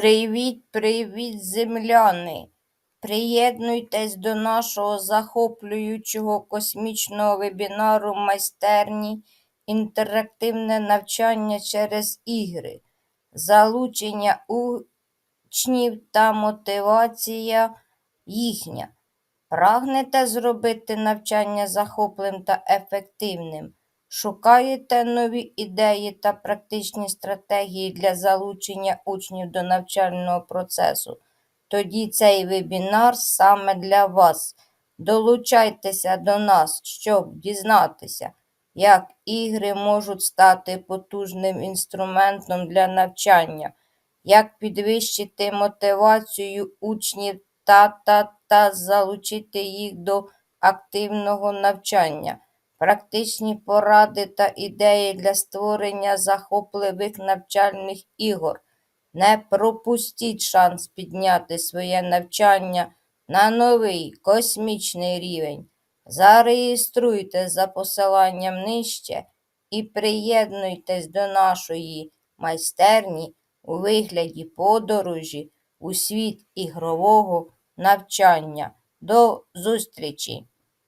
Привіт, привіт, земляни! Приєднуйтесь до нашого захоплюючого космічного вебінару майстерні інтерактивне навчання через ігри, залучення учнів та мотивація їхня. Прагнете зробити навчання захопливим та ефективним? Шукаєте нові ідеї та практичні стратегії для залучення учнів до навчального процесу? Тоді цей вебінар саме для вас. Долучайтеся до нас, щоб дізнатися, як ігри можуть стати потужним інструментом для навчання, як підвищити мотивацію учнів та, та, та залучити їх до активного навчання, практичні поради та ідеї для створення захопливих навчальних ігор. Не пропустіть шанс підняти своє навчання на новий космічний рівень. Зареєструйте за посиланням нижче і приєднуйтесь до нашої майстерні у вигляді подорожі у світ ігрового навчання. До зустрічі!